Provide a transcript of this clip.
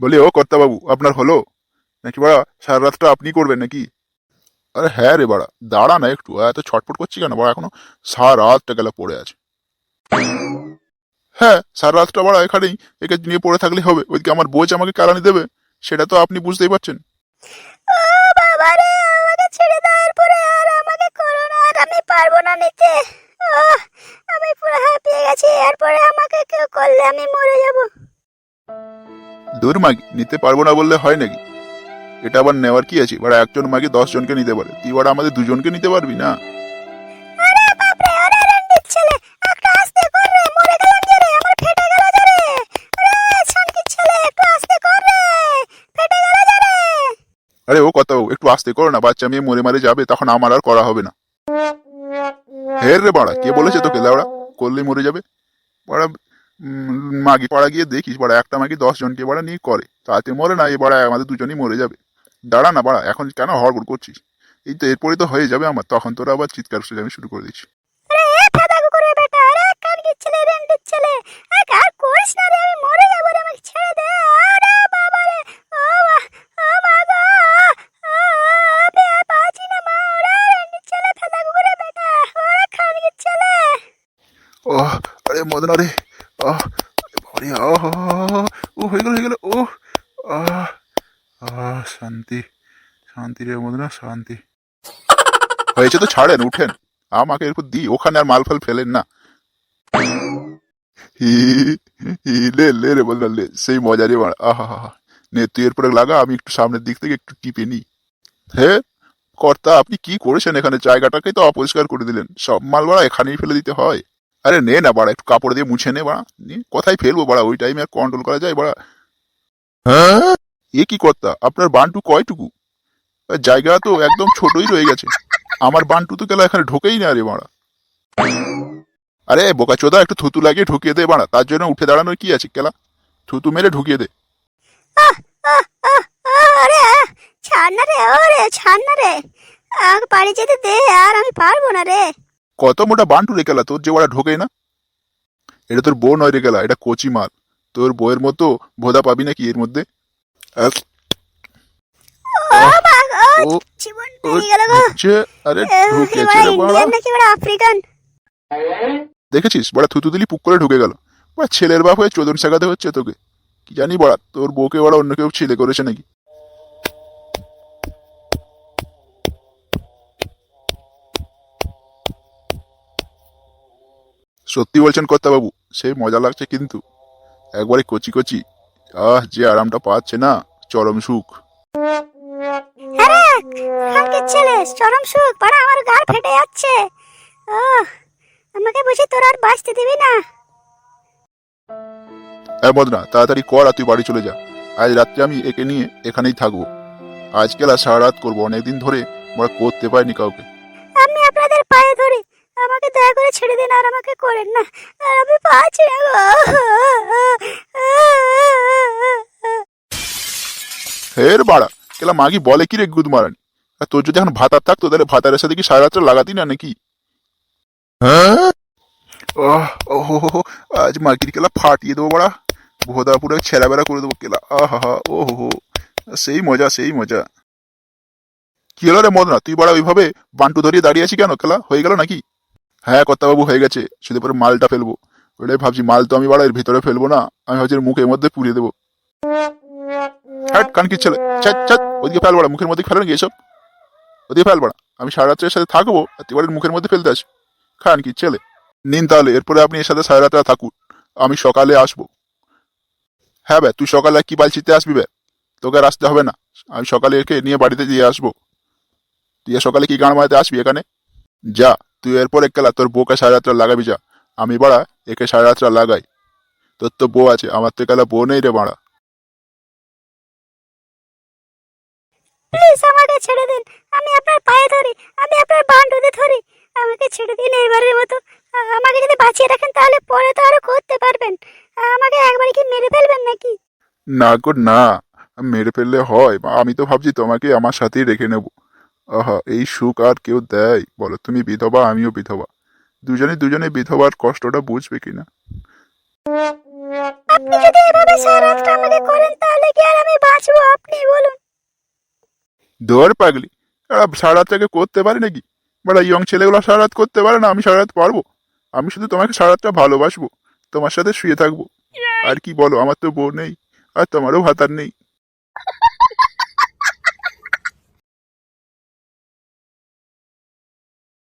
বলি, ও কর্তাবাবু, আপনার হলো? নাকি বাড়া সারা রাতটা আপনি করবেন নাকি? আরে হ্যাঁ রে বাড়া দাঁড়া না একটু, এত ছটফট করছি কেন? বাড়া এখনও সারা রাতটা গেলে পড়ে আছে। হ্যাঁ সারা রাতটা বাড়া এখানেই, একে নিয়ে পড়ে থাকলে হবে। ওইদিকে আমার বোঝ আমাকে কারানি দেবে, সেটা তো আপনি বুঝতেই পারছেন। আমি মাগি নিতে পারব না বললে হয় নাকি? এটা আবার নেওয়ার কি আছে? বাড়া একজন মাগি দশ জনকে নিতে পারে। তুই বাড়া আমাদের দুজনকে নিতে পারবি না? আরে ও কথা একটু আস্তে করো না বাচ্চা মেয়ে মরে মারে যাবে তখন আমার আর করা হবে না। হের রে বাড়া কে বলেছে তোকে লেওড়া? করলেই মরে যাবে। বাড়া মাগি পাড়া গিয়ে দেখিস বাড়া একটা মাগি দশ জনকে বাড়া নিয়ে করে তাতে মরে না এই বাড়া আমাদের দুজনই মরে যাবে। দাঁড়া না বাড়া এখন কেন হড়বড় করছিস? এই তো এরপরেই তো হয়ে যাবে আমার তখন তোরা আবার চিৎকার আমি শুরু করে দিচ্ছি। বেটা আরে ছেলে আর ও, হয়ে গেল, হয়ে ও, আহ শান্তি শান্তি রে শান্তি। হয়েছে তো, ছাড়েন, উঠেন। আমাকে এরপর দি ওখানে আর মাল ফাল ফেলেন না। লে লে রে বললাম লে, সেই মজা রে মারা আহা, হা নে, তুই এরপরে লাগা, আমি একটু সামনের দিক থেকে একটু টিপে নিই। হে, কর্তা, আপনি কি করেছেন এখানে? জায়গাটাকে তো অপরিষ্কার করে দিলেন। সব মাল বাড়া এখানেই ফেলে দিতে হয়। আরে নে না বাড়া, একটু কাপড় দিয়ে মুছে নে বাড়া। নিয়ে কোথায় ফেলব বাড়া, ওই টাইমে আর কন্ট্রোল করা যায় বাড়া। হ্যাঁ এ কি কর্তা, আপনার বান্টু কয়টুকু? জায়গা তো একদম ছোটই রয়ে গেছে। আমার বান্টু তো গেলা এখানে ঢোকেই না রে বাড়া? আরে বোকা চোদা, একটু থুতু লাগিয়ে ঢুকিয়ে দে বাড়া, তার জন্য উঠে দাঁড়ানোর কি আছে কেলা? থুতু মেরে ঢুকিয়ে দে। আরে ছাড় না রে, ওরে, ছাড় না রে। আমাকে বাড়ি যেতে দে, আর আমি পারব না রে। কত মোটা বান্টু রে গেলা তোর যে ওরা ঢোকে না? এটা তোর বউ নয় রে গেলা এটা কচি মাল। তোর বউয়ের মতো ভোদা পাবি নাকি এর মধ্যে? আহ, ও মা গো ও জীবন ও বেরিয়ে গেল গো। ঢুকছে আরে এ, ঢুকেছে বাড়া ইন্ডিয়ান নাকি এবার দেখেছিস? বড়া থুতু দিলি পুক করে ঢুকে গেল। বড়া ছেলের বাপ হয়ে চোদন শেখাতে হচ্ছে তোকে। কি জানি বড়া তোর বউকে বড়া অন্য কেউ ছেলে করেছে নাকি? সত্যি বলছেন বাবু সে মজা লাগছে কিন্তু। একবারে কচি কচি। আহ যে আরামটা পাচ্ছে না চরম সুখ। ছেলে চরম সুখ পাড়া আমার গাল ফেটে যাচ্ছে। ও আমাকে বুঝি তোর আর বাঁচতে দিবি না? হ্যাঁ বদনা তাড়াতাড়ি কর আর তুই বাড়ি চলে যা। আজ রাত্রে আমি একে নিয়ে এখানেই থাকব। আজকাল আর সারা রাত করব অনেকদিন ধরে আমরা করতে পারিনি কাউকে। আমাকে দয়া করে ছেড়ে দিন আর আমাকে করেন না। আর আমি পাচ্ছি না ফের বাড়া কেলা মাগি বলে কি রে গুদ মারানি? আর তোর যদি এখন ভাতার থাকতো তাহলে ভাতারের সাথে কি সারা রাত্রে লাগাতি না নাকি? হ্যাঁ ওহো হো, আজ মাগির কেলা ফাটিয়ে দেবো বাড়া। ভোদা পুরো ছেঁড়া বেড়া করে দেবো কেলা। আহা ও হো সেই মজা সেই মজা। কি হলো রে মদনা তুই বাড়া ওইভাবে বান্টু ধরিয়ে দাঁড়িয়ে আছি কেন খেলা হয়ে গেল নাকি? হ্যাঁ বাবু হয়ে গেছে। শুধু পরে মালটা ফেলব। ওটাই ভাবছি, মাল তো আমি বাড়া, এর ভিতরে ফেলব না। আমি ভাবছি মুখের মধ্যে পুড়িয়ে দেবো। কান কি ছেলে? ওদিকে ফেল বাড়া, মুখের মধ্যে ফেলো নাকি এসব? ওদিকে ফেল বাড়া, আমি সারা রাত্রের সাথে থাকব বাড়ির মুখের মধ্যে ফেলতে আস খান কি ছেলে? নিন তাহলে, এরপরে আপনি এর সাথে সারা রাত্রে থাকুন। আমি সকালে আসব। হ্যাঁ ব্যা তুই সকালে কি বালছিতে আসবি বে? তোকে আসতে হবে না। আমি সকালে একে নিয়ে বাড়িতে দিয়ে আসব। তুই সকালে কি গান মারাতে আসবি এখানে? যা। তুই এরপর একলা তোর বউকে সারা রাত্রে লাগাবি যা। আমি বাড়া একে সারা রাত্রে লাগাই। তোর তো বউ আছে আমার তো একালা বউ নেই রে বাড়া। প্লিজ আমাকে ছেড়ে দিন। আমি আপনার পায়ে ধরি আমি আপনার বান্ডুতে ধরি। আমাকে ছেড়ে দিন এবারের মতো। আমাকে যদি বাঁচিয়ে রাখেন তাহলে পরে তো আরও করতে পারবেন। আমাকে একবার কি মেরে ফেলবেন নাকি? না গো না। মেরে ফেললে হয়। আমি তো ভাবছি তোমাকে আমার সাথেই রেখে নেব। আহা এই সুখ আর কেউ দেয়? বলো তুমি বিধবা আমিও বিধবা। দুজনে দুজনে বিধবার কষ্টটা বুঝবে কিনা? আপনি যদি এভাবে সারা আমাকে করেন তাহলে কি আর বাঁচবো? আপনি বলুন। দৌড় পাগলি এরা সারা রাতটাকে করতে পারে নাকি? বড় ইয়ং ছেলেগুলো সারা রাত করতে পারে না আমি সারা রাত পারব? আমি শুধু তোমাকে সারা রাতটা ভালোবাসবো তোমার সাথে শুয়ে থাকব। আর কি বলো আমার তো বউ নেই আর তোমারও ভাতার নেই।